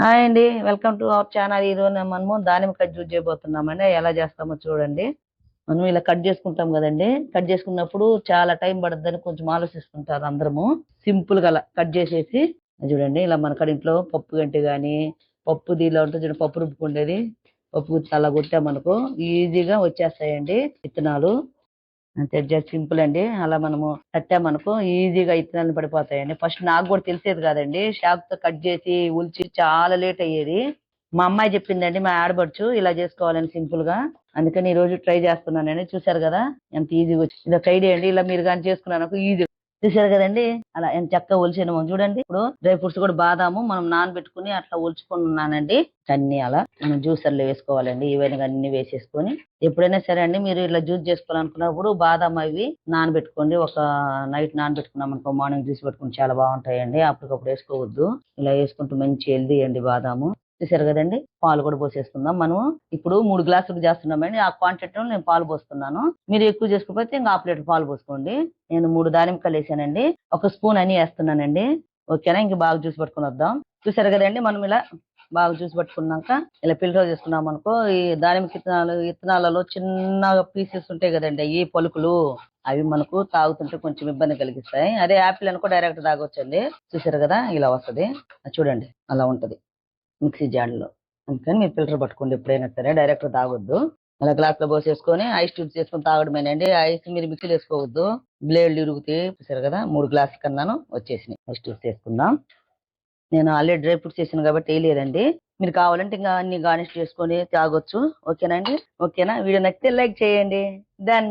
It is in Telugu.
హాయ్ అండి. Welcome to our channel. ఈ రోజు మనము దానిమ్మ కట్ జ్యూస్ చేయబోతున్నామండి. ఎలా చేస్తామో చూడండి. మనం ఇలా కట్ చేసుకుంటాం కదండి. కట్ చేసుకున్నప్పుడు చాలా టైం పడుతుందని కొంచెం ఆలోచిస్తుంటారు అందరము. సింపుల్గా అలా కట్ చేసేసి చూడండి ఇలా మన కాడ ఇంట్లో పప్పు గంటి కానీ పప్పు దీనిలో ఉంటుంది చూడండి పప్పు రుబ్బుకుండేది. పప్పు గుత్తి అలా కొట్టామనుకో ఈజీగా వచ్చేస్తాయండి విత్తనాలు. అంతే జస్ట్ సింపుల్ అండి. అలా మనము కట్టామనుకో ఈజీగా ఇత్తనాలు పడిపోతాయండి. ఫస్ట్ నాకు కూడా తెలిసేది కాదండి. షాక్తో కట్ చేసి ఉల్చి చాలా లేట్ అయ్యేది. మా అమ్మాయి చెప్పిందండి మా ఆడబడుచు ఇలా చేసుకోవాలని సింపుల్గా. అందుకని ఈ రోజు ట్రై చేస్తున్నానండి చూసారు కదా ఎంత ఈజీగా వచ్చి ఇలా ఒక అండి. ఇలా మీరు కానీ చేసుకున్నాను ఈజీ చూసారు కదండి? అలా ఎంత చక్కగా ఒలిసాను చూడండి ఇప్పుడు డ్రై ఫ్రూట్స్ కూడా బాదాము మనం నానబెట్టుకుని అట్లా ఒలుచుకొని ఉన్నానండి. అన్ని అలా మనం జ్యూసర్లో వేసుకోవాలండి. ఇవన్నీ అన్ని వేసేసుకొని. ఎప్పుడైనా సరే అండి మీరు ఇట్లా జ్యూస్ చేసుకోవాలనుకున్నప్పుడు బాదాం అవి నానబెట్టుకోండి. ఒక నైట్ నానబెట్టుకున్నాం అనుకో మార్నింగ్ జ్యూస్ పెట్టుకుని చాలా బాగుంటాయండి. అప్పటికప్పుడు వేసుకోవద్దు. ఇలా వేసుకుంటూ మంచి హెల్దీ అండి బాదాము. చూసారు కదండి? పాలు కూడా పోసేసుకుందాం మనం ఇప్పుడు మూడు గ్లాసులకు చేస్తున్నామండి ఆ క్వాంటిటీలో నేను పాలు పోస్తున్నాను. మీరు ఎక్కువ చేసుకోకపోతే ఇంకా హాఫ్ లీటర్ పాలు పోసుకోండి. నేను మూడు దానిమ్మకాయలు వేసానండి. ఒక స్పూన్ అని వేస్తున్నానండి. ఓకేనా? ఇంక బాగా జ్యూస్ పట్టుకుని వద్దాం. చూసారు కదండి? మనం ఇలా బాగా జ్యూస్ పట్టుకున్నాక ఇలా ఫిల్టర్ చేసుకున్నాం అనుకో ఈ దానిమ్మ విత్తనాలు విత్తనాలలో చిన్న పీసెస్ ఉంటాయి కదండి ఈ పలుకులు అవి మనకు తాగుతుంటే కొంచెం ఇబ్బంది కలిగిస్తాయి. అదే యాపిల్ అనుకో డైరెక్ట్ తాగొచ్చండి. చూసారు కదా? ఇలా వస్తది. చూడండి అలా ఉంటది. మిక్సీ జాన్లో అందుకని మీరు ఫిల్టర్ పట్టుకోండి ఎప్పుడైనా సరే డైరెక్ట్ తాగొద్దు. అలా గ్లాస్లో పోసేసుకొని ఐస్ ట్యూబ్స్ చేసుకొని తాగడమేనండి. ఐస్ మీరు మిక్సీలు వేసుకోవద్దు. బ్లేడ్లు ఇరుగుతాయి. చూసారు కదా మూడు గ్లాస్ కన్నాను వచ్చేసినాయి. ఐస్ ట్యూబ్స్ వేసుకుందాం నేను ఆల్రెడీ డ్రై ఫ్రూట్స్ చేసాను కాబట్టి వేయలేదండి మీరు కావాలంటే ఇంకా అన్ని గార్నిష్ చేసుకొని తాగొచ్చు. ఓకేనా అండి? ఓకేనా? వీడియో నచ్చితే లైక్ చేయండి. డన్